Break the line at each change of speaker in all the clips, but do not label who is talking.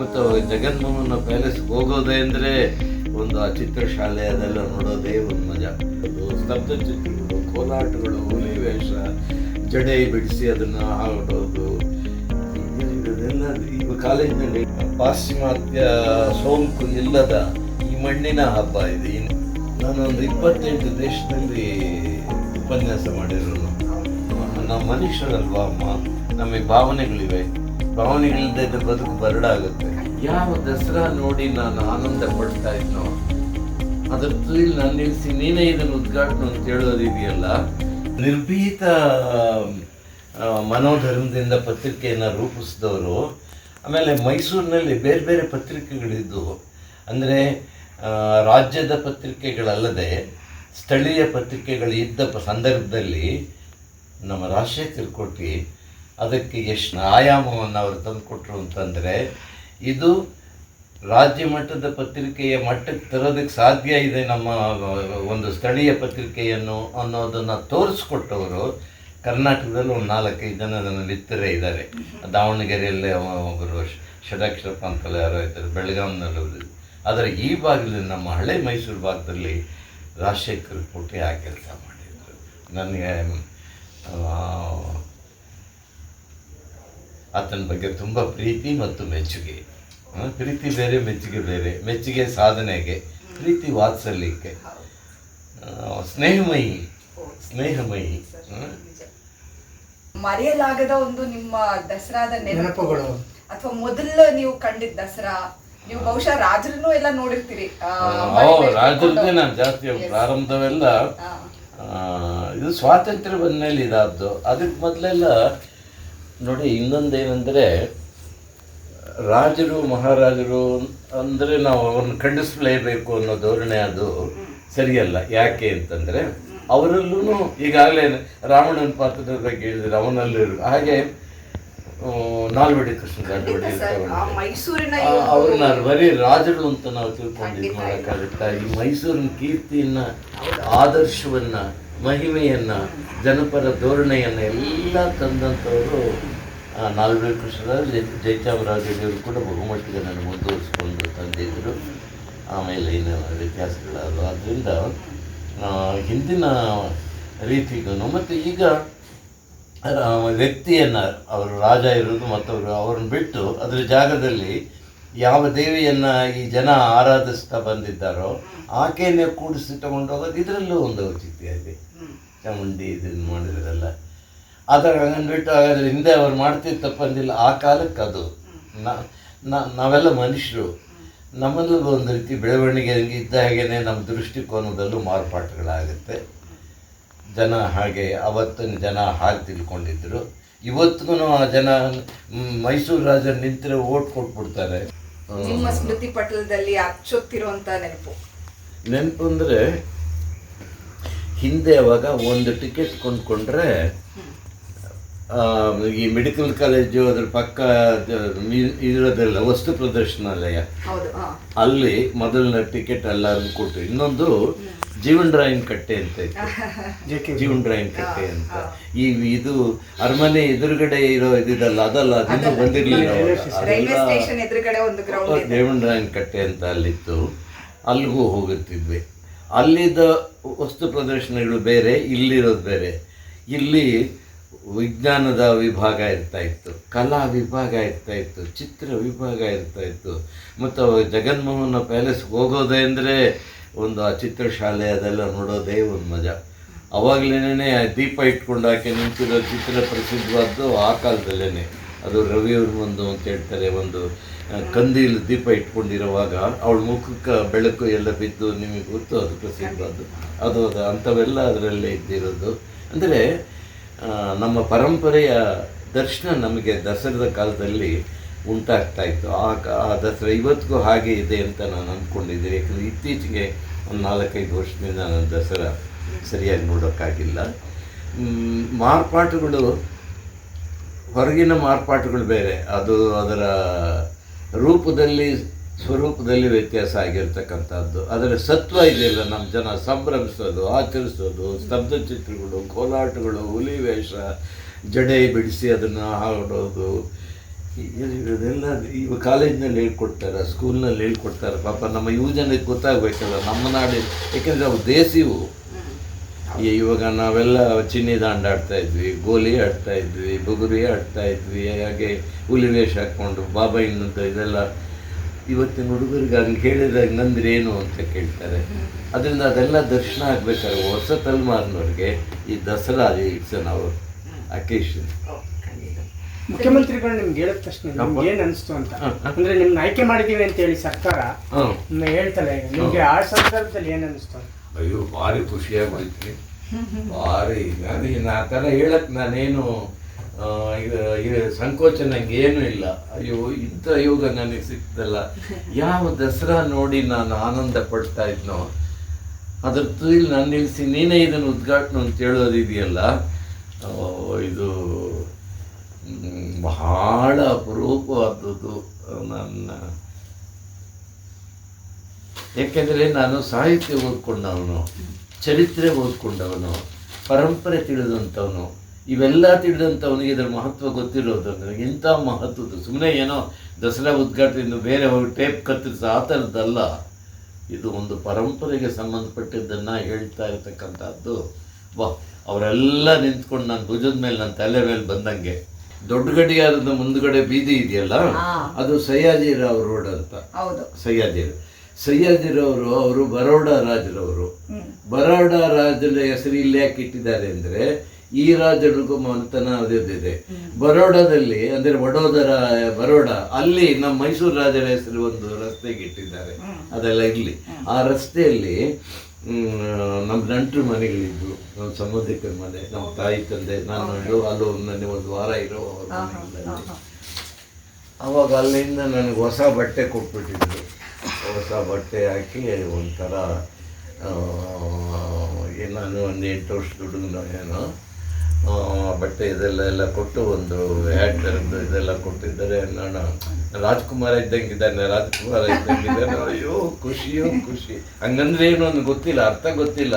ಮತ್ತು ಜಗನ್ಮೋಹನ ಪ್ಯಾಲೇಸ್ ಹೋಗೋದೇ ಅಂದರೆ ಒಂದು ಆ ಚಿತ್ರಶಾಲೆ ಅದೆಲ್ಲ ನೋಡೋದೇ ಒಂದು ಮಜಾ. ಸ್ತಬ್ಧ ಚಿತ್ರಗಳು ಕೋಲಾಟಗಳು, ಹುಲಿ ವೇಷ, ಜಡೆ ಬಿಡಿಸಿ ಅದನ್ನು ಹಾಡೋದು ಇದೆಲ್ಲ ಈಗ ಕಾಲೇಜಿನಲ್ಲಿ ಪಾಶ್ಚಿಮಾತ್ಯ ಸೋಂಕು ಇಲ್ಲದ ಈ ಮಣ್ಣಿನ ಹಬ್ಬ ಇದೆ. ನಾನೊಂದು ಇಪ್ಪತ್ತೆಂಟು ದೇಶದಲ್ಲಿ ಉಪನ್ಯಾಸ ಮಾಡಿರೋನು. ನಾವು ಮನುಷ್ಯರಲ್ವಾ ಅಮ್ಮ? ನಮಗೆ ಭಾವನೆಗಳಿವೆ. ಭಾವನೆಗಳಿಲ್ಲದೆ ಇದ್ರ ಬದುಕು ಬರಡಾಗುತ್ತೆ ಯಾವ ದಸರಾ ನೋಡಿ ನಾನು ಆನಂದ ಪಡ್ತಾ ಇದ್ನೋ? ಅದ್ರ ತುದಿಲ್ ನಾನು ನಿಲ್ಲಿಸಿ ನೀನೇ ಇದನ್ನು ಉದ್ಘಾಟನೆ ಅಂತ ಹೇಳೋದಿದೆಯಲ್ಲ? ನಿರ್ಭೀತ ಮನೋಧರ್ಮದಿಂದ ಪತ್ರಿಕೆಯನ್ನು ರೂಪಿಸಿದವರು ಆಮೇಲೆ ಮೈಸೂರಿನಲ್ಲಿ ಬೇರೆ ಬೇರೆ ಪತ್ರಿಕೆಗಳಿದ್ದವು ಅಂದರೆ ರಾಜ್ಯದ ಪತ್ರಿಕೆಗಳಲ್ಲದೆ ಸ್ಥಳೀಯ ಪತ್ರಿಕೆಗಳು ಇದ್ದ ಸಂದರ್ಭದಲ್ಲಿ ನಮ್ಮ ರಾಷ್ಟ್ರೀಯ ಕೋಟಿ ಅದಕ್ಕೆ ಎಷ್ಟು ಆಯಾಮವನ್ನು ಅವರು ತಂದುಕೊಟ್ರು ಅಂತಂದರೆ ಇದು ರಾಜ್ಯ ಮಟ್ಟದ ಪತ್ರಿಕೆಯ ಮಟ್ಟಕ್ಕೆ ತರೋದಕ್ಕೆ ಸಾಧ್ಯ ಇದೆ ನಮ್ಮ ಒಂದು ಸ್ಥಳೀಯ ಪತ್ರಿಕೆಯನ್ನು ಅನ್ನೋದನ್ನು ತೋರಿಸ್ಕೊಟ್ಟವರು. ಕರ್ನಾಟಕದಲ್ಲಿ ಒಂದು ನಾಲ್ಕೈದು ಜನ ನನ್ನ ಮಿತ್ರರೇ ಇದ್ದಾರೆ. ದಾವಣಗೆರೆಯಲ್ಲಿ ಒಬ್ಬರು ಷಡಾಕ್ಷರಪ್ಪ ಅಂತಲ್ಲ ಯಾರೋ ಇದ್ದಾರೆ ಬೆಳಗಾಂನಲ್ಲಿ. ಆದರೆ ಈ ಭಾಗದಲ್ಲಿ ನಮ್ಮ ಹಳೆ ಮೈಸೂರು ಭಾಗದಲ್ಲಿ ರಾಜಶೇಖರ್ ಕೋಟೆ ಆ ಕೆಲಸ ಮಾಡಿದರು. ನನಗೆ ಆತನ ಬಗ್ಗೆ ತುಂಬ ಪ್ರೀತಿ ಮತ್ತು ಮೆಚ್ಚುಗೆ. ಪ್ರೀತಿ ಬೇರೆ ಮೆಚ್ಚುಗೆ ಬೇರೆ. ಮೆಚ್ಚುಗೆ ಸಾಧನೆಗೆ ಪ್ರೀತಿ ವಾತ್ಸಲ್ಯಕ್ಕೆ. ಆ, ಸ್ನೇಹಮಯಿ ಸ್ನೇಹಮಯಿ.
ಮರೆಯಲಾಗದ ಒಂದು ನಿಮ್ಮ ದಸರಾದ
ನೆನಪುಗಳು.
ಅಥವಾ ಮೊದಲು ನೀವು ಕಂಡಿದ್ದ ದಸರಾ ನೀವು ಬಹುಶಃ ರಾಜರನ್ನು ಎಲ್ಲ ನೋಡಿರ್ತೀರಿ. ಕೂತ್ಕೊಂಡು.
ನಾನು ಜಾಸ್ತಿ. ಪ್ರಾರಂಭವೆಲ್ಲ ಇದು ಸ್ವಾತಂತ್ರ್ಯ ಬಂದ್ಮೇಲೆ ಇದಾದ್ದು ಅದಕ್ಕೆ ಮೊದಲೆಲ್ಲ ನೋಡಿ ಇನ್ನೊಂದೇನೆಂದರೆ ರಾಜರು ಮಹಾರಾಜರು ಅಂದರೆ ನಾವು ಅವ್ರನ್ನ ಖಂಡಿಸಲೇಬೇಕು ಅನ್ನೋ ಧೋರಣೆ ಅದು ಸರಿಯಲ್ಲ. ಯಾಕೆ ಅಂತಂದರೆ ಅವರಲ್ಲೂ ಈಗಾಗಲೇ ರಾವಣನ ಪಾತ್ರದ ಬಗ್ಗೆ ಹೇಳಿದ್ರು ಅವನಲ್ಲಿ ಹಾಗೆ ನಾಲ್ವಡಿ ಕೃಷ್ಣ ಅವ್ರನ್ನ ಬರೀ ರಾಜರು ಅಂತ ನಾವು ತಿಳ್ಕೊಂಡು ಇದು ಮಾಡೋಕ್ಕಾಗುತ್ತಾ ಈ ಮೈಸೂರಿನ ಕೀರ್ತಿಯನ್ನ ಆದರ್ಶವನ್ನ ಮಹಿಮೆಯನ್ನ ಜನಪರ ಧೋರಣೆಯನ್ನ ಎಲ್ಲ ತಂದಂಥವರು ನಾಲ್ವಡಿ ಕೃಷ್ಣ ಜೈ ಜಯಚಾಮರಾಜರು ಕೂಡ ಬಹುಮಟ್ಟಿಗೆ ನನ್ನ ಮುಂದುವರಿಸಿಕೊಂಡು ತಂದಿದ್ದರು. ಆಮೇಲೆ ಇನ್ನು ವ್ಯತ್ಯಾಸಗಳಾದ ಆದ್ದರಿಂದ ಹಿಂದಿನ ರೀತಿಗೂ ಮತ್ತು ಈಗ ವ್ಯಕ್ತಿಯನ್ನು ಅವರು ರಾಜ ಇರೋದು ಮತ್ತವರು ಅವ್ರನ್ನ ಬಿಟ್ಟು ಅದರ ಜಾಗದಲ್ಲಿ ಯಾವ ದೇವಿಯನ್ನು ಈ ಜನ ಆರಾಧಿಸ್ತಾ ಬಂದಿದ್ದಾರೋ ಆಕೆಯನ್ನೇ ಕೂಡಿಸಿ ತಗೊಂಡೋಗೋದು ಇದರಲ್ಲೂ ಒಂದು ಔಚಿತ್ಯ ಇದೆ. ಚಾಮುಂಡಿ ಇದನ್ನು ಮಾಡಿದ್ರಲ್ಲ. ಅದರ ಹಂಗನ್ಬಿಟ್ಟು ಹಾಗಾದ್ರೆ ಹಿಂದೆ ಅವ್ರು ಮಾಡ್ತಿದ್ದ ತಪ್ಪಂದಿಲ್ಲ. ಆ ಕಾಲಕ್ಕೆ ಅದು. ನಾವೆಲ್ಲ ಮನುಷ್ಯರು. ನಮ್ಮಲ್ಲೂ ಒಂದು ರೀತಿ ಬೆಳವಣಿಗೆ ಇದ್ದ ಹಾಗೇನೆ ನಮ್ಮ ದೃಷ್ಟಿಕೋನದಲ್ಲೂ ಮಾರ್ಪಾಟುಗಳಾಗುತ್ತೆ ಜನ ಹಾಗೆ ಅವತ್ತಿನ ಜನ ಹಾಗೆ ತಿಳ್ಕೊಂಡಿದ್ರು. ಇವತ್ತಿಗೂ ಆ ಜನ ಮೈಸೂರು ರಾಜ ನಿಂತರೆ ಓಟ್ ಕೊಟ್ಬಿಡ್ತಾರೆ.
ನಿಮ್ಮ ಸ್ಮೃತಿ ಪಟಲದಲ್ಲಿ ಅಚ್ಚೊತ್ತಿರುವಂತ ನೆನಪು.
ನೆನಪು ಅಂದರೆ ಹಿಂದೆ ಅವಾಗ ಒಂದು ಟಿಕೆಟ್ ಕೊಂಡ್ಕೊಂಡ್ರೆ ಆ, ಈ ಮೆಡಿಕಲ್ ಕಾಲೇಜು ಅದ್ರ ಪಕ್ಕ ಇರೋದೆಲ್ಲ ವಸ್ತು ಪ್ರದರ್ಶನಾಲಯ.
ಹೌದು
ಅಲ್ಲಿ ಮೊದಲನೇ ಟಿಕೆಟ್ ಎಲ್ಲರಿಗೂ ಕೊಟ್ಟು ಇನ್ನೊಂದು ಜೀವನ್ ಡ್ರಾಯಿಂಗ್ ಕಟ್ಟೆ ಅಂತ ಇತ್ತು.
J K
Jeevan. ಡ್ರಾಯಿಂಗ್ ಕಟ್ಟೆ ಅಂತ. ಈ ಇದು ಅರಮನೆ ಎದುರುಗಡೆ ಇರೋ ಇದಿದಲ್ಲ ಅದಲ್ಲ ಅದನ್ನು ಬಂದಿರಲಿಲ್ಲ
ಜೀವನ್ ಸ್ಟೇಷನ್ ಎದುರುಗಡೆ ಒಂದು ಗ್ರೌಂಡ್ ಇದೆ.
ದೇವಣರಾಯನ ಕಟ್ಟೆ ಅಂತ ಅಲ್ಲಿತ್ತು. ಅಲ್ಲಿಗೂ ಹೋಗುತ್ತಿದ್ವಿ ಅಲ್ಲಿದ್ದ ವಸ್ತು ಪ್ರದರ್ಶನಗಳು ಬೇರೆ ಇಲ್ಲಿರೋದು ಬೇರೆ. ಇಲ್ಲಿ ವಿಜ್ಞಾನದ ವಿಭಾಗ ಇರ್ತಾ ಇತ್ತು, ಕಲಾ ವಿಭಾಗ ಇರ್ತಾ ಇತ್ತು, ಚಿತ್ರ ವಿಭಾಗ ಇರ್ತಾ ಇತ್ತು. ಮತ್ತು ಜಗನ್ಮೋಹನ ಪ್ಯಾಲೇಸ್ ಹೋಗೋದೇ ಅಂದರೆ ಒಂದು ಆ ಚಿತ್ರಶಾಲೆ ಅದೆಲ್ಲ ನೋಡೋದೇ ಒಂದು ಮಜಾ. ಅವಾಗಲೇ ದೀಪ ಇಟ್ಕೊಂಡು ಹಾಕಿ ನಿಂತಿರೋ ಚಿತ್ರ ಪ್ರಸಿದ್ಧವಾದ್ದು ಆ ಕಾಲದಲ್ಲೇ ಅದು ರವಿಯವ್ರ ಒಂದು ಅಂತ ಹೇಳ್ತಾರೆ, ಒಂದು ಕಂದೀಲ್ ದೀಪ ಇಟ್ಕೊಂಡಿರುವಾಗ ಅವಳ ಮುಖಕ್ಕೆ ಬೆಳಕು ಎಲ್ಲ ಬಿದ್ದು ನಿಮಗೆ ಗೊತ್ತು ಅದು ಪ್ರಸಿದ್ಧವಾದ್ದು. ಅದು ಅದು ಅಂಥವೆಲ್ಲ ಅದರಲ್ಲೇ ಇದ್ದಿರೋದು. ಅಂದರೆ ನಮ್ಮ ಪರಂಪರೆಯ ದರ್ಶನ ನಮಗೆ ದಸರದ ಕಾಲದಲ್ಲಿ ಉಂಟಾಗ್ತಾ ಇತ್ತು. ಆ ಆ ದಸರಾ ಇವತ್ತಿಗೂ ಹಾಗೆ ಇದೆ ಅಂತ ನಾನು ಅಂದ್ಕೊಂಡಿದ್ದೀನಿ. ಯಾಕಂದರೆ ಇತ್ತೀಚೆಗೆ ಒಂದು ನಾಲ್ಕೈದು ವರ್ಷದಿಂದ ನಾನು ದಸರಾ ಸರಿಯಾಗಿ ನೋಡೋಕ್ಕಾಗಿಲ್ಲ. ಮಾರ್ಪಾಟುಗಳು, ಹೊರಗಿನ ಮಾರ್ಪಾಟುಗಳು ಬೇರೆ. ಅದು ಅದರ ರೂಪದಲ್ಲಿ ಸ್ವರೂಪದಲ್ಲಿ ವ್ಯತ್ಯಾಸ ಆಗಿರ್ತಕ್ಕಂಥದ್ದು. ಅದರ ಸತ್ವ ಇದೆಯಲ್ಲ, ನಮ್ಮ ಜನ ಸಂಭ್ರಮಿಸೋದು, ಆಚರಿಸೋದು, ಸ್ತಬ್ಧ ಚಿತ್ರಗಳು, ಕೋಲಾಟಗಳು, ಹುಲಿ ವೇಷ, ಜಡೆ ಬಿಡಿಸಿ ಅದನ್ನು ಹಾಡೋದು. ಇದೆಲ್ಲ ಇವಾಗ ಕಾಲೇಜ್ನಲ್ಲಿ ಹೇಳ್ಕೊಡ್ತಾರೆ, ಸ್ಕೂಲ್ನಲ್ಲಿ ಹೇಳ್ಕೊಡ್ತಾರೆ. ಪಾಪ ನಮ್ಮ ಯುವ ಜನಕ್ಕೆ ಗೊತ್ತಾಗಬೇಕಲ್ಲ, ನಮ್ಮ ನಾಡಿ, ಏಕೆಂದರೆ ಅವು ದೇಸಿವು. ಇವಾಗ ನಾವೆಲ್ಲ ಚಿನ್ನಿ ದಾಂಡ ಆಡ್ತಾ ಇದ್ವಿ, ಗೋಲಿ ಆಡ್ತಾ ಇದ್ವಿ, ಬುಗುರಿ ಆಡ್ತಾ ಇದ್ವಿ, ಹಾಗೆ ಹುಲಿ ವೇಷ ಹಾಕ್ಕೊಂಡು, ಬಾಬಾ ಇನ್ನದ್ದು ಇದೆಲ್ಲ ಇವತ್ತಿನ ಹುಡುಗರಿಗಾಗಿ ಹಂಗೆ ಹೇಳಿದಾಗ ನಂದ್ರೆ ಏನು ಅಂತ ಕೇಳ್ತಾರೆ. ಅದರಿಂದ ಅದೆಲ್ಲ ದರ್ಶನ ಆಗ್ಬೇಕಾದ್ರೆ ಹೊಸ ತಲೆಮಾರಿನವ್ರಿಗೆ ಈ Dasara it's an our occasion
ಮುಖ್ಯಮಂತ್ರಿಗಳು ನಿಮ್ಗೆ ಹೇಳಿದ ತಕ್ಷಣ ನಿಮ್ಗೆ ಏನ್ ಅನಿಸ್ತು ಅಂತ? ಅಂದ್ರೆ ನಿಮ್ನ ಆಯ್ಕೆ ಮಾಡಿದೀವಿ ಅಂತ ಹೇಳಿ ಸರ್ಕಾರ ಹೇಳ್ತಾರೆ ಹೇಳ್ತಲ್ಲ ಈಗ. ನಿಮ್ಗೆ ಆ ಸಂದರ್ಭದಲ್ಲಿ ಏನ್ ಅನಿಸ್ತು
ಅಯ್ಯೋ ಭಾರಿ ಖುಷಿಯಾಗೋಯ್ತು ಭಾರಿ. ನಾನು ಆ ಥರ ಹೇಳಕ್ ನಾನೇನು ಇದು ಸಂಕೋಚ ನಂಗೆ ಏನೂ ಇಲ್ಲ. ಅಯ್ಯೋ, ಇಂಥ ಯೋಗ ನನಗೆ ಸಿಕ್ತಲ್ಲ. ಯಾವ ದಸರಾ ನೋಡಿ ನಾನು ಆನಂದ ಪಡ್ತಾ ಇದ್ನೋ. ಅದ್ರ ತುಯಿಲ್ ನಾನು ನಿಲ್ಲಿಸಿ ನೀನೇ ಇದನ್ನು ಉದ್ಘಾಟನೆ ಅಂತ ಹೇಳೋದಿದೆಯಲ್ಲ? ಇದು ಬಹಳ ಅಪರೂಪವಾದದ್ದು ನನ್ನ. ಯಾಕೆಂದರೆ ನಾನು ಸಾಹಿತ್ಯ ಓದ್ಕೊಂಡವನು, ಚರಿತ್ರೆ ಓದ್ಕೊಂಡವನು, ಪರಂಪರೆ ತಿಳಿದಂಥವನು. ಇವೆಲ್ಲ ತಿಳಿದಂಥವನಿಗೆ ಇದರ ಮಹತ್ವ ಗೊತ್ತಿರೋದು ನನಗೆ ಇಂಥ ಮಹತ್ವದ್ದು. ಸುಮ್ಮನೆ ಏನೋ ದಸರಾ ಉದ್ಘಾಟನೆಯಿಂದ ಬೇರೆ ಹೋಗಿ ಟೇಪ್ ಕತ್ತರಿಸ ಆ ಥರದ್ದಲ್ಲ. ಇದು ಒಂದು ಪರಂಪರೆಗೆ ಸಂಬಂಧಪಟ್ಟಿದ್ದನ್ನು ಹೇಳ್ತಾ ಇರತಕ್ಕಂಥದ್ದು. ವಾ ಅವರೆಲ್ಲ ನಿಂತ್ಕೊಂಡು ನಾನು ಭುಜದ ಮೇಲೆ ನನ್ನ ತಲೆ ಮೇಲೆ ಬಂದಂಗೆ. ದೊಡ್ಡ ಗಡಿಯಾರದ ಮುಂದ್ಗಡೆ ಬೀದಿ ಇದೆಯಲ್ಲ. ಅದು ಸಯ್ಯಾಜಿರಾವ್ ರೋಡ್ ಅಂತ.
ಹೌದು.
ಸಯ್ಯಾಜಿರ ಸಯ್ಯಾಜಿರವರು ಅವರು ಬರೋಡ ರಾಜರವರು. ಬರೋಡ ರಾಜರ ಹೆಸರು ಇಲ್ಲಿ ಯಾಕೆ ಇಟ್ಟಿದ್ದಾರೆ ಅಂದ್ರೆ ಈ ರಾಜರಿಗೂ ಮಂತನ ಅದಿದೆ ಬರೋಡಾದಲ್ಲಿ ಅಂದ್ರೆ ವಡೋದರ ಬರೋಡ ಅಲ್ಲಿ ನಮ್ಮ ಮೈಸೂರು ರಾಜರ ಹೆಸರು ಒಂದು ರಸ್ತೆಗೆ ಇಟ್ಟಿದ್ದಾರೆ. ಅದೆಲ್ಲ ಇರಲಿ. ಆ ರಸ್ತೆಯಲ್ಲಿ ನಮ್ಮ ನೆಂಟರು ಮನೆಗಳಿದ್ರು ನಮ್ಮ ಸಂಬಂಧಿಕರ ಮನೆ ನಮ್ಮ ತಾಯಿ ತಂದೆ ನಾನು ಅಲ್ಲಿ ನನಗೆ ಒಂದು ವಾರ ಇರೋ ಅವ್ರ ಅವಾಗ ಅಲ್ಲಿಂದ ನನಗೆ ಹೊಸ ಬಟ್ಟೆ ಕೊಟ್ಬಿಟ್ಟಿದ್ರು. ಹೊಸ ಬಟ್ಟೆ ಹಾಕಿ ಒಂಥರ ನಾನು ಒಂದು ಎಂಟು ವರ್ಷ ದುಡ್ಡು ಏನೋ. ಬಟ್ಟೆ ಇದೆಲ್ಲ ಎಲ್ಲ ಕೊಟ್ಟು ಒಂದು ಹ್ಯಾಟ್ ಥರದ್ದು ಇದೆಲ್ಲ ಕೊಟ್ಟಿದ್ದಾರೆ. ನಾನು ರಾಜ್ಕುಮಾರ ಇದ್ದಂಗಿದ್ದಾನೆ ರಾಜ್ಕುಮಾರ ಇದ್ದಂಗಿದ್ದಾನೆ. ಅಯ್ಯೋ ಖುಷಿಯೋ ಖುಷಿ. ಹಂಗಂದ್ರೆ ಏನು ಒಂದು ಗೊತ್ತಿಲ್ಲ, ಅರ್ಥ ಗೊತ್ತಿಲ್ಲ.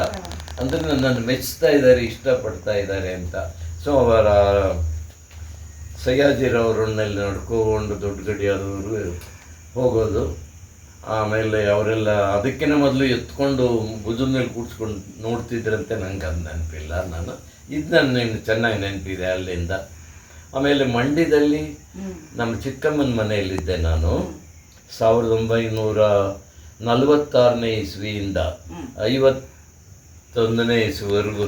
ಅಂದ್ರೆ ನನ್ನನ್ನು ಮೆಚ್ತಾ ಇದ್ದಾರೆ, ಇಷ್ಟಪಡ್ತಾ ಇದ್ದಾರೆ ಅಂತ. ಸೊ ಅವರ ಸಯ್ಯಾಜಿರವರನ್ನೆಲ್ಲ ನಡ್ಕೊಂಡು ದೊಡ್ಡ ಗಡಿಯಾದವರು ಹೋಗೋದು. ಆಮೇಲೆ ಅವರೆಲ್ಲ ಅದಕ್ಕಿಂತ ಮೊದಲು ಎತ್ಕೊಂಡು ಭುಜದ ಮೇಲೆ ಕೂಡ್ಸ್ಕೊಂಡು ನೋಡ್ತಿದ್ರಂತೆ. ನಂಗೆ ಅದು ನೆನಪಿಲ್ಲ. ನಾನು ಇದು ನನ್ನ ಚೆನ್ನಾಗಿ ನೆನಪಿದೆ ಅಲ್ಲಿಂದ. ಆಮೇಲೆ ಮಂಡ್ಯದಲ್ಲಿ ನಮ್ಮ ಚಿಕ್ಕಮ್ಮನ ಮನೆಯಲ್ಲಿದ್ದೆ ನಾನು. ಸಾವಿರದ ಒಂಬೈನೂರ ನಲವತ್ತಾರನೇ ಇಸ್ವಿಯಿಂದ ಐವತ್ತೊಂದನೇ ಇಸ್ವಿವರೆಗೂ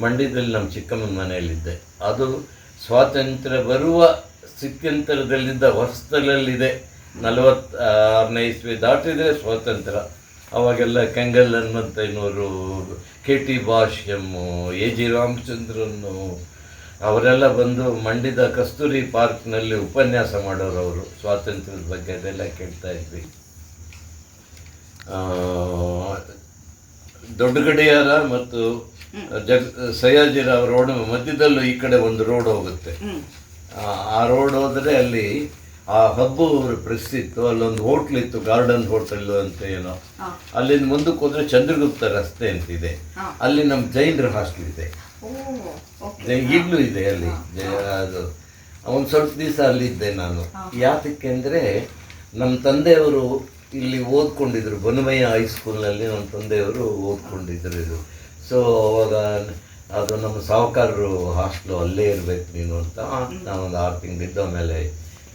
ಮಂಡ್ಯದಲ್ಲಿ ನಮ್ಮ ಚಿಕ್ಕಮ್ಮನ ಮನೆಯಲ್ಲಿದ್ದೆ. ಅದು ಸ್ವಾತಂತ್ರ್ಯ ಬರುವ ಸಿಕ್ಕಂತರದಲ್ಲಿದ್ದ ಹೊಸ್ತಲಲ್ಲಿದೆ ನಲವತ್ತಾರನೇ ಇಸ್ವಿ ದಾಟಿದರೆ ಸ್ವಾತಂತ್ರ್ಯ. ಅವಾಗೆಲ್ಲ Kengal ಹನುಮಂತಯ್ಯನವರು K T Bhashyam A G Ramachandran ಅವರೆಲ್ಲ ಬಂದು ಮಂಡ್ಯದ ಕಸ್ತೂರಿ ಪಾರ್ಕ್ನಲ್ಲಿ ಉಪನ್ಯಾಸ ಮಾಡೋರು ಅವರು. ಸ್ವಾತಂತ್ರ್ಯದ ಬಗ್ಗೆ ಅದೆಲ್ಲ ಕೇಳ್ತಾ ಇದ್ವಿ. ದೊಡ್ಡ ಗಡಿಯಾರ ಮತ್ತು ಜಗ್ ಸಯಾಜಿರ ರೋಡ್ ಮಧ್ಯದಲ್ಲೂ ಈ ಕಡೆ ಒಂದು ರೋಡ್ ಹೋಗುತ್ತೆ. ಆ ರೋಡ್ ಹೋದರೆ ಅಲ್ಲಿ ಆ ಹಬ್ಬು ಪ್ರೆಸ್ ಇತ್ತು ಅಲ್ಲೊಂದು ಹೋಟ್ಲ್ ಇತ್ತು ಗಾರ್ಡನ್ ಹೋಟೆಲ್ ಅಂತ ಏನೋ. ಅಲ್ಲಿಂದ ಮುಂದಕ್ಕೆ ಹೋದ್ರೆ ಚಂದ್ರಗುಪ್ತ ರಸ್ತೆ ಅಂತಿದೆ ಅಲ್ಲಿ ನಮ್ಮ ಜೈನರ ಹಾಸ್ಟೆಲ್ ಇದೆ. ಈಗಲೂ ಇದೆ ಅಲ್ಲಿ. ಅದು. ಒಂದು ಸ್ವಲ್ಪ ದಿವಸ ಅಲ್ಲಿದ್ದೆ ನಾನು. ಯಾತಕ್ಕೆ ಅಂದರೆ ನಮ್ಮ ತಂದೆಯವರು ಇಲ್ಲಿ ಓದ್ಕೊಂಡಿದ್ರು. ಬನಮಯ್ಯ ಹೈಸ್ಕೂಲ್ನಲ್ಲಿ ನಮ್ಮ ತಂದೆಯವರು ಓದ್ಕೊಂಡಿದ್ರು ಇದು. ಸೊ ಅವಾಗ ಅದು ನಮ್ಮ ಸಾಹುಕಾರರು ಹಾಸ್ಟ್ಲು ಅಲ್ಲೇ ಇರ್ಬೇಕು ನೀನು ಅಂತ ನಾನೊಂದು ಆರು ತಿಂಗಳಿದ್ದ ಆಮೇಲೆ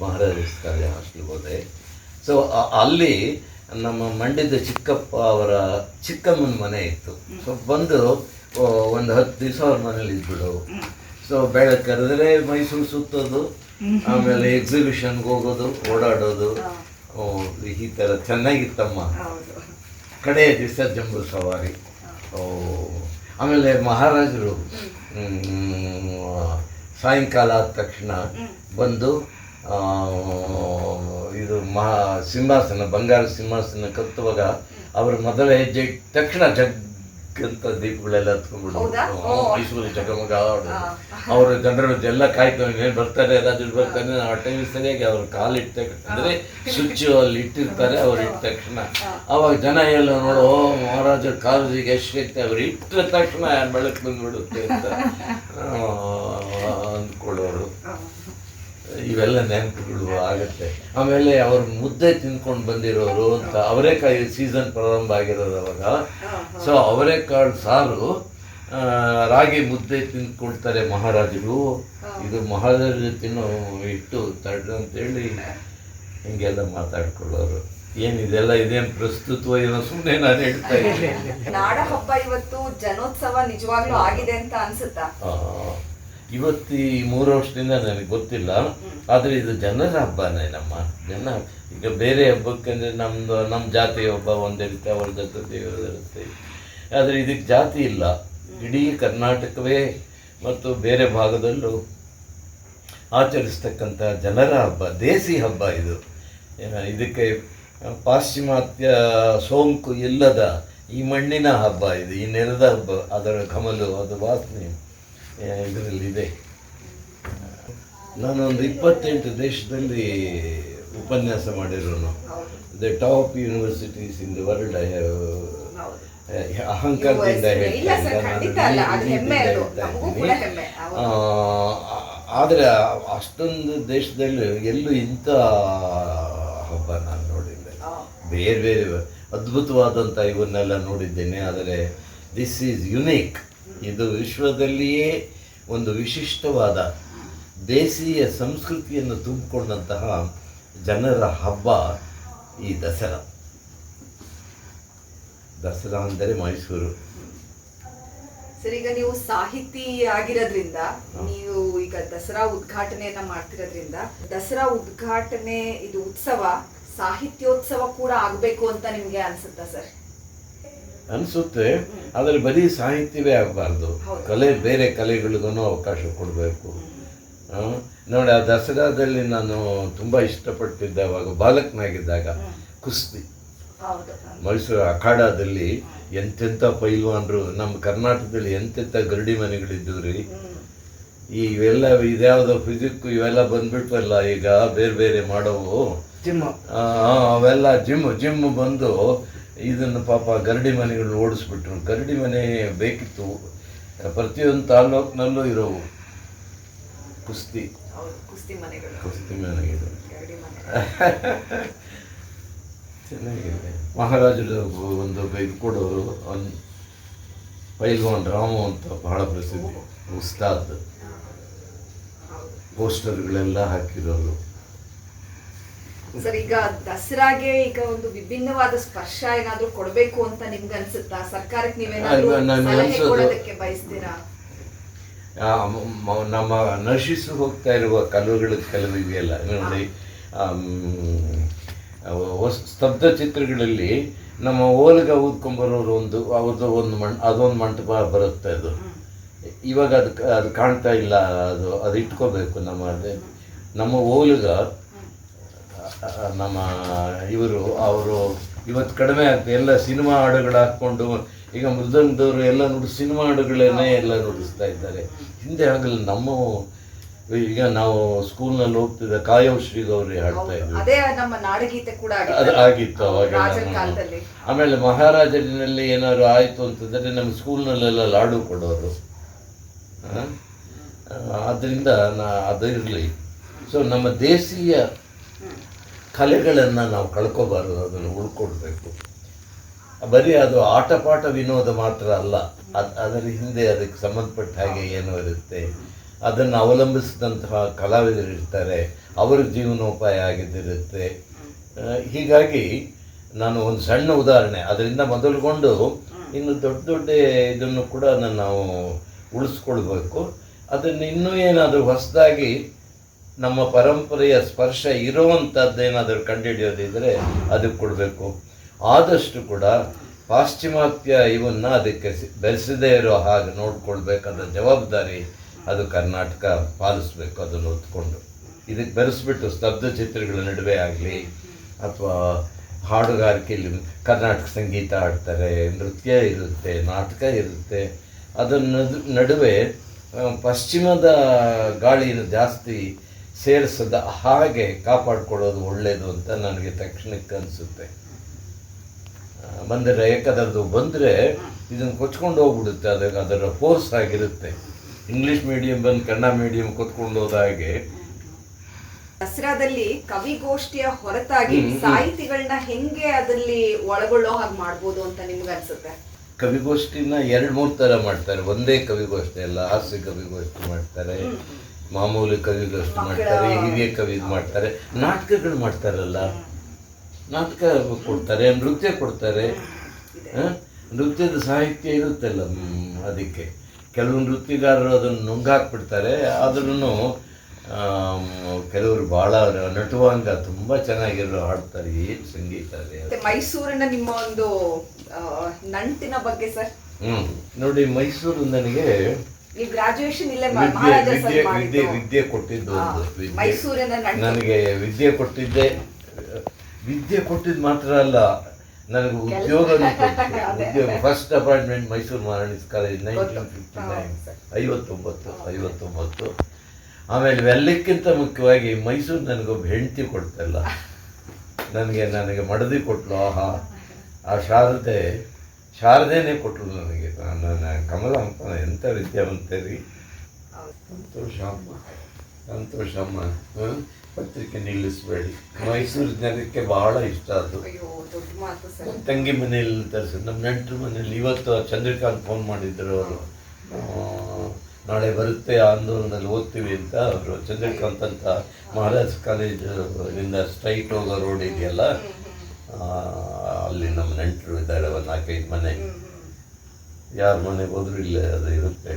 ಮಹಾರಾಜಸ್ ಹಾಸ್ಟ್ಲಿಗೆ ಹೋದೆ ಸೊ ಅಲ್ಲಿ ನಮ್ಮ ಮಂಡ್ಯದ ಚಿಕ್ಕಪ್ಪ ಅವರ ಚಿಕ್ಕಮ್ಮನ ಮನೆ ಇತ್ತು. ಸೊ ಬಂದು ಒಂದು ಹತ್ತು ದಿವಸ ಅವ್ರ ಮನೇಲಿ ಇದ್ಬಿಡು. ಸೊ ಬೆಳಗ್ಗೆ ಕರೆದ್ರೆ ಮೈಸೂರು ಸುತ್ತೋದು, ಆಮೇಲೆ ಎಕ್ಸಿಬಿಷನ್ಗೆ ಹೋಗೋದು, ಓಡಾಡೋದು. ಈ ಥರ ಚೆನ್ನಾಗಿತ್ತಮ್ಮ. ಕಡೆಯ ದಿವಸ ಜಂಬೂ ಸವಾರಿ ಆಮೇಲೆ ಮಹಾರಾಜರು ಸಾಯಂಕಾಲ ಆದ ತಕ್ಷಣ ಬಂದು ಇದು ಮಹಾ ಸಿಂಹಾಸನ ಬಂಗಾರ ಸಿಂಹಾಸನ ಕತ್ತುವಾಗ ಅವರ ಮೊದಲ ಹೆಜ್ಜೆ ಇಟ್ಟ ತಕ್ಷಣ ಜಗ್ ಅಂತ ದೀಪಗಳೆಲ್ಲ
ಹತ್ಕೊಂಡ್ಬಿಡೋದು.
ಮೈಸೂರು ಜಗಮಗ ಅವರು ಜನರು ಎಲ್ಲ ಕಾಯ್ಕೊಂಡು ಏನು ಬರ್ತಾರೆ ರಾಜರು ಬರ್ತಾರೆ ಆ ಟೈಮ್ ಸರಿಯಾಗಿ ಅವ್ರ ಕಾಲಿಟ್ಟ ಅಂದರೆ ಸ್ವಿಚ್ ಅಲ್ಲಿ ಇಟ್ಟಿರ್ತಾರೆ ಅವ್ರು ಇಟ್ಟ ತಕ್ಷಣ. ಅವಾಗ ಜನ ಎಲ್ಲ ನೋಡು ಓ ಮಹಾರಾಜರ ಕಾಲೇಜಿಗೆ ಎಷ್ಟೈತೆ ಅವ್ರು ಇಟ್ಟ ತಕ್ಷಣ ಬೆಳಕು ಬಂದ್ಬಿಡುತ್ತೆ ಅಂತ ಅಂದ್ಕೊಳ್ಳೋರು. ಇವೆಲ್ಲ ನೆನಪುಗಳು ಆಗುತ್ತೆ. ಆಮೇಲೆ ಅವ್ರು ಮುದ್ದೆ ತಿನ್ಕೊಂಡು ಬಂದಿರೋರು ಅಂತ ಅವರೇಕಾಯಿ ಸೀಸನ್ ಪ್ರಾರಂಭ ಆಗಿರೋದು ಅವಾಗ. ಸೊ ಅವರೇಕಾಳು ಸಾರು ರಾಗಿ ಮುದ್ದೆ ತಿಂದ್ಕೊಳ್ತಾರೆ ಮಹಾರಾಜರು ಇದು ಮಹಾರಾಜರು ತಿನ್ನೋ ಇಟ್ಟು ತಡ್ ಅಂತೇಳಿ ಹಿಂಗೆಲ್ಲ ಮಾತಾಡ್ಕೊಳ್ಳೋರು. ಇದೆಲ್ಲ ಇದೇನು ಪ್ರಸ್ತುತ್ವ ಏನೋ ಸುಮ್ಮನೆ ನಾನು ಹೇಳ್ತಾ ಇದ್ದೀನಿ.
ನಾಡ ಹಬ್ಬ ಇವತ್ತು ಜನೋತ್ಸವ ನಿಜವಾಗ್ಲೂ ಆಗಿದೆ ಅಂತ ಅನ್ಸುತ್ತಾ?
ಇವತ್ತು ಈ ಮೂರು ವರ್ಷದಿಂದ ನನಗೆ ಗೊತ್ತಿಲ್ಲ. ಆದರೆ ಇದು ಜನರ ಹಬ್ಬನೇ ನಮ್ಮ ಜನ. ಈಗ ಬೇರೆ ಹಬ್ಬಕ್ಕೆ ಅಂದರೆ ನಮ್ಮದು ನಮ್ಮ ಜಾತಿ ಹಬ್ಬ ಒಂದಿರುತ್ತೆ ಅವ್ರ ಜೊತೆ ದೇವರಿರುತ್ತೆ ಆದರೆ ಇದಕ್ಕೆ ಜಾತಿ ಇಲ್ಲ. ಇಡೀ ಕರ್ನಾಟಕವೇ ಮತ್ತು ಬೇರೆ ಭಾಗದಲ್ಲೂ ಆಚರಿಸ್ತಕ್ಕಂಥ ಜನರ ಹಬ್ಬ, ದೇಸಿ ಹಬ್ಬ ಇದು. ಇದಕ್ಕೆ ಪಾಶ್ಚಿಮಾತ್ಯ ಸೋಂಕು ಇಲ್ಲದ ಈ ಮಣ್ಣಿನ ಹಬ್ಬ ಇದು, ಈ ನೆಲದ ಹಬ್ಬ, ಅದರ ಕಮಲು ಅದು ವಾಸನೆ. ಇದರಲ್ಲಿದೆ ನಾನೊಂದು ಇಪ್ಪತ್ತೆಂಟು ದೇಶದಲ್ಲಿ ಉಪನ್ಯಾಸ ಮಾಡಿರೋನು. The top universities in the world I have ಅಹಂಕಾರದಿಂದ ಹೇಳ್ತೀನಿ ಆದರೆ ಅಷ್ಟೊಂದು ದೇಶದಲ್ಲಿ ಎಲ್ಲೂ ಇಂಥ ಹಬ್ಬ ನಾನು
ನೋಡಿದ್ದೆ
ಬೇರೆ ಬೇರೆ ಅದ್ಭುತವಾದಂಥ ಇವನ್ನೆಲ್ಲ ನೋಡಿದ್ದೇನೆ ಆದರೆ ದಿಸ್ ಈಸ್ ಯುನೀಕ್ ಇದು ವಿಶ್ವದಲ್ಲಿಯೇ ಒಂದು ವಿಶಿಷ್ಟವಾದ ದೇಶೀಯ ಸಂಸ್ಕೃತಿಯನ್ನು ತುಂಬಿಕೊಂಡಂತಹ ಜನರ ಹಬ್ಬ ಈ ದಸರಾ. ದಸರಾ ಅಂದರೆ ಮೈಸೂರು.
ಸರ್ ಈಗ ನೀವು ಸಾಹಿತಿ ಆಗಿರೋದ್ರಿಂದ ನೀವು ಈಗ ದಸರಾ ಉದ್ಘಾಟನೆಯನ್ನ ಮಾಡ್ತಿರೋದ್ರಿಂದ ದಸರಾ ಉದ್ಘಾಟನೆ ಇದು ಉತ್ಸವ ಸಾಹಿತ್ಯೋತ್ಸವ ಕೂಡ ಆಗ್ಬೇಕು ಅಂತ ನಿಮ್ಗೆ ಅನ್ಸುತ್ತಾ ಸರ್?
ಅನಿಸುತ್ತೆ ಅದರಲ್ಲಿ ಬರೀ ಸಾಹಿತ್ಯವೇ ಆಗಬಾರ್ದು. ಕಲೆ ಬೇರೆ ಕಲೆಗಳಿಗೂ ಅವಕಾಶ ಕೊಡಬೇಕು. ನೋಡಿ ಆ ದಸರಾದಲ್ಲಿ ನಾನು ತುಂಬ ಇಷ್ಟಪಟ್ಟಿದ್ದೆ ಅವಾಗ ಬಾಲಕನಾಗಿದ್ದಾಗ ಕುಸ್ತಿ. ಮೈಸೂರು ಅಖಾಡದಲ್ಲಿ ಎಂತೆಂಥ ಪೈಲ್ವಾನ್ರು ನಮ್ಮ ಕರ್ನಾಟಕದಲ್ಲಿ ಎಂತೆಂಥ ಗರಡಿ ಮನೆಗಳಿದ್ದವು ರೀ. ಈ ಇವೆಲ್ಲ ಇದ್ಯಾವುದೋ ಫಿಸಿಕ್ ಇವೆಲ್ಲ ಬಂದ್ಬಿಟ್ವಲ್ಲ ಈಗ ಬೇರೆ ಬೇರೆ ಮಾಡೋವು.
ಜಿಮ್
ಅವೆಲ್ಲ ಜಿಮ್ ಜಿಮ್ ಬಂದು ಇದನ್ನು ಪಾಪ ಗರಡಿ ಮನೆಗಳು ಓಡಿಸ್ಬಿಟ್ರು. ಗರಡಿ ಮನೆ ಬೇಕಿತ್ತು. ಪ್ರತಿಯೊಂದು ತಾಲೂಕಿನಲ್ಲೂ ಇರೋವು. ಕುಸ್ತಿ.
ಕುಸ್ತಿ ಮನೆಗಳು.
ಕುಸ್ತಿ ಮನೆಗಳು. ಚೆನ್ನಾಗಿದೆ. ಮಹಾರಾಜರು ಒಂದು ಇದು ಕೊಡೋರು. ಒಂದು ಪೈಲ್ವಾನ್ ರಾಮು ಅಂತ ಬಹಳ ಪ್ರಸಿದ್ಧ. ಉಸ್ತಾದ್. ಪೋಸ್ಟರ್ಗಳೆಲ್ಲ ಹಾಕಿರೋರು.
ಸರ್ ಈಗ ದಸರಾಗೆ ಈಗ ಒಂದು ವಿಭಿನ್ನವಾದ ಸ್ಪರ್ಶ ಏನಾದ್ರೂ ಕೊಡಬೇಕು ಅಂತ ನಿಮ್ಗೆ ಅನ್ಸುತ್ತಾ? ಸರ್ಕಾರಕ್ಕೆ ನೀವೇನಾದ್ರೂ ಕೊಡೋದಕ್ಕೆ ಬಯಸ್ತೀರಾ?
ನಮ್ಮ ನಶಿಸಿ ಹೋಗ್ತಾ ಇರುವ ಕಲೆಗಳು ಕೆಲವು ಇದೆಯಲ್ಲ ನೋಡಿ ಸ್ತಬ್ಧ ಚಿತ್ರಗಳಲ್ಲಿ ನಮ್ಮ ಓಲಗ ಊದ್ಕೊಂಬರೋರು ಒಂದು ಅವ್ರದ್ದು ಒಂದು ಮಣ್ ಅದೊಂದು ಮಂಟಪ ಬರುತ್ತೆ ಅದು. ಇವಾಗ ಅದು ಅದು ಕಾಣ್ತಾ ಇಲ್ಲ ಅದು ಅದು ಇಟ್ಕೋಬೇಕು ನಮ್ಮ ಅದೇ. ನಮ್ಮ ಓಲಗ ನಮ್ಮ ಇವರು ಅವರು ಇವತ್ತು ಕಡಿಮೆ ಆಗ್ತದೆ ಎಲ್ಲ ಸಿನಿಮಾ ಹಾಡುಗಳು ಹಾಕ್ಕೊಂಡು ಈಗ ಮೃದಂಗದವರು ಎಲ್ಲ ನುಡಿ ಸಿನಿಮಾ ಹಾಡುಗಳನ್ನೇ ಎಲ್ಲ ನುಡಿಸ್ತಾ ಇದ್ದಾರೆ. ಹಿಂದೆ ಆಗಲಿ ನಮ್ಮ ಈಗ ನಾವು ಸ್ಕೂಲ್ನಲ್ಲಿ ಹೋಗ್ತಿದ್ದ ಕಾಯವ್ ಶ್ರೀಗೌರಿ ಹಾಡ್ತಾ ಇದ್ವಿ ಆಗಿತ್ತು. ಅವಾಗ ಆಮೇಲೆ ಮಹಾರಾಜರಿನಲ್ಲಿ ಏನಾದ್ರು ಆಯಿತು ಅಂತಂದರೆ ನಮ್ಮ ಸ್ಕೂಲ್ನಲ್ಲೆಲ್ಲ ಲಾಡು ಕೊಡೋರು? ಆದ್ದರಿಂದ ನಾ ಅದು ಇರಲಿ ಸೊ ನಮ್ಮ ದೇಶೀಯ ಕಲೆಗಳನ್ನು ನಾವು ಕಳ್ಕೋಬಾರ್ದು, ಅದನ್ನು ಉಳ್ಕೊಡ್ಬೇಕು. ಬರೀ ಅದು ಆಟಪಾಠ ವಿನೋದ ಮಾತ್ರ ಅಲ್ಲ, ಅದು ಅದರ ಹಿಂದೆ ಅದಕ್ಕೆ ಸಂಬಂಧಪಟ್ಟ ಹಾಗೆ ಏನು ಇರುತ್ತೆ. ಅದನ್ನು ಅವಲಂಬಿಸಿದಂತಹ ಕಲಾವಿದರಿರ್ತಾರೆ ಅವರ ಜೀವನೋಪಾಯ ಆಗಿದ್ದಿರುತ್ತೆ. ಹೀಗಾಗಿ ನಾನು ಒಂದು ಸಣ್ಣ ಉದಾಹರಣೆ, ಅದರಿಂದ ಮೊದಲುಗೊಂಡು ಇನ್ನು ದೊಡ್ಡ ದೊಡ್ಡ ಇದನ್ನು ಕೂಡ ನಾವು ಉಳಿಸ್ಕೊಳ್ಬೇಕು. ಅದನ್ನು ಇನ್ನೂ ಏನಾದರೂ ಹೊಸದಾಗಿ ನಮ್ಮ ಪರಂಪರೆಯ ಸ್ಪರ್ಶ ಇರುವಂಥದ್ದೇನಾದರೂ ಕಂಡುಹಿಡಿಯೋದಿದ್ದರೆ ಅದಕ್ಕೆ ಕೊಡಬೇಕು. ಆದಷ್ಟು ಕೂಡ ಪಾಶ್ಚಿಮಾತ್ಯ ಇವನ್ನು ಅದಕ್ಕೆ ಬೆರೆಸದೇ ಇರೋ ಹಾಗೆ ನೋಡ್ಕೊಳ್ಬೇಕಾದ ಜವಾಬ್ದಾರಿ ಅದು ಕರ್ನಾಟಕ ಪಾಲಿಸ್ಬೇಕು ಅದನ್ನು ಹೊತ್ಕೊಂಡು. ಇದಕ್ಕೆ ಬೆರೆಸ್ಬಿಟ್ಟು ಸ್ತಬ್ಧ ಚಿತ್ರಗಳ ನಡುವೆ ಆಗಲಿ ಅಥವಾ ಹಾಡುಗಾರಿಕೆಯಲ್ಲಿ ಕರ್ನಾಟಕ ಸಂಗೀತ ಆಡ್ತಾರೆ ನೃತ್ಯ ಇರುತ್ತೆ, ನಾಟಕ ಇರುತ್ತೆ, ಅದನ್ನು ನಡುವೆ ಪಶ್ಚಿಮದ ಗಾಳಿಯನ್ನು ಜಾಸ್ತಿ ಸೇರಿಸದ ಹಾಗೆ ಕಾಪಾಡ್ಕೊಳ್ಳೋದು ಒಳ್ಳೆಯದು ಅಂತ ನನಗೆ ತಕ್ಷಣಕ್ಕೆ ಅನಿಸುತ್ತೆ. ಬಂದರೆ ಏಕದರದು ಬಂದರೆ ಇದನ್ನು ಕೊಚ್ಕೊಂಡು ಹೋಗ್ಬಿಡುತ್ತೆ ಅದ ಅದರ ಫೋರ್ಸ್ ಆಗಿರುತ್ತೆ. ಇಂಗ್ಲೀಷ್ ಮೀಡಿಯಂ ಬಂದು ಕನ್ನಡ ಮೀಡಿಯಂ ಕೊತ್ಕೊಂಡು ಹೋದ ಹಾಗೆ.
ದಸರಾದಲ್ಲಿ ಕವಿಗೋಷ್ಠಿಯ ಹೊರತಾಗಿ. ಸಾಹಿತಿಗಳನ್ನ ಹೆಂಗೆ ಅದರಲ್ಲಿ ಒಳಗೊಳ್ಳೋ ಹಾಗೆ ಮಾಡ್ಬೋದು ಅಂತ ನಿಮ್ಗೆ ಅನ್ಸುತ್ತೆ?
ಕವಿಗೋಷ್ಠಿನ ಎರಡು ಮೂರು ಥರ ಮಾಡ್ತಾರೆ. ಒಂದೇ ಕವಿಗೋಷ್ಠಿ ಅಲ್ಲ ಹಾಸ್ಯ ಕವಿಗೋಷ್ಠಿ ಮಾಡ್ತಾರೆ. ಮಾಮೂಲಿ ಕವಿಗಳು
ಮಕ್ಕಳ-
ಮಾಡ್ತಾರೆ ಹಿರಿಯ ಕವಿ ಮಾಡ್ತಾರೆ. ನಾಟಕಗಳು ಮಾಡ್ತಾರಲ್ಲ. ನಾಟಕ ಕೊಡ್ತಾರೆ ನೃತ್ಯ ಕೊಡ್ತಾರೆ. ನೃತ್ಯದ ಸಾಹಿತ್ಯ ಇರುತ್ತಲ್ಲ ಅದಕ್ಕೆ. ಕೆಲವು ನೃತ್ಯಗಾರರು ಅದನ್ನು ನುಂಗಾಕ್ಬಿಡ್ತಾರೆ. ಆದ್ರೂ ಕೆಲವರು ಭಾಳ ನಟುವಂಗ ತುಂಬ ಚೆನ್ನಾಗಿರೋ ಹಾಡ್ತಾರೆ ಏನು ಸಂಗೀತ ಅದೇ
ಮೈಸೂರಿನ ನಿಮ್ಮ ಒಂದು ನಂಟಿನ ಬಗ್ಗೆ ಸರ್.
ಹ್ಞೂ ನೋಡಿ ಮೈಸೂರು ನನಗೆ
ನೀವು ಗ್ರಾಜುಯೇಷನ್ ಇಲ್ಲೇ
ವಿದ್ಯೆ ವಿದ್ಯೆ ವಿದ್ಯೆ ಕೊಟ್ಟಿದ್ದು ಒಂದು ವಿದ್ಯೆ.
ಮೈಸೂರಿನ ನಂಟು.
ನನಗೆ ವಿದ್ಯೆ ಕೊಟ್ಟಿದ್ದೆ ವಿದ್ಯೆ ಕೊಟ್ಟಿದ್ದು ಮಾತ್ರ ಅಲ್ಲ ನನಗೆ ಉದ್ಯೋಗ
ಅದೇ.
ಉದ್ಯೋಗ first appointment Mysuru Maharani college nineteen. Fifty nine
sir.
ಐವತ್ತೊಂಬತ್ತು ಐವತ್ತೊಂಬತ್ತು ಆಮೇಲೆ ಇವೆಲ್ಲಕ್ಕಿಂತ ಮುಖ್ಯವಾಗಿ ಮೈಸೂರು ನನಗೊಬ್ಬ ಹೆಂಡತಿ ಕೊಡ್ತಲ್ಲ ನನಗೆ ನನಗೆ ಮಡದಿ ಕೊಟ್ಲು ಆಹಾ ಆ ಶಾರದೆ ಶಾರದೇನೆ ಕೊಟ್ಟರು ನನಗೆ. ನನ್ನ ಕಮಲ ಅಂತ ಎಂಥ ಸಂತೋಷ ರೀ ಸಂತೋಷಮ್ಮ ಸಂತೋಷಮ್ಮ? ಪತ್ರಿಕೆ ನಿಲ್ಲಿಸಬೇಡಿ. ಮೈಸೂರು ಜನಕ್ಕೆ ಬಹಳ ಇಷ್ಟ ಅದು.
ಅಯ್ಯೋ ದೊಡ್ಡ ಮಾತು ಸರ್.
ತಂಗಿ ಮನೆಯಲ್ಲಿ ತರಿಸಿ ನಮ್ಮ ನೆಂಟರ ಮನೆಯಲ್ಲಿ ಇವತ್ತು ಚಂದ್ರಕಾಂತ್ ಫೋನ್ ಮಾಡಿದ್ರು ಅವರು. ನಾಳೆ ಬರುತ್ತೆ ಆಂದೋಲನದಲ್ಲಿ ಓದ್ತೀವಿ ಅಂತ ಅವರು. ಚಂದ್ರಕಾಂತ್ ಅಂತ ಮಹಾರಾಜ್ ಕಾಲೇಜಿಂದ ಸ್ಟ್ರೈಟ್ ಹೋಗೋ ರೋಡ್ ಇದೆಯಲ್ಲ? ಅಲ್ಲಿ ನಮ್ಮ ನೆಂಟರು ಇದ್ದಾರೆ ಒಂದು ನಾಲ್ಕೈದು ಮನೆ. ಯಾರ ಮನೆಗೆ ಹೋದ್ರು ಇಲ್ಲೇ ಅದು ಇರುತ್ತೆ.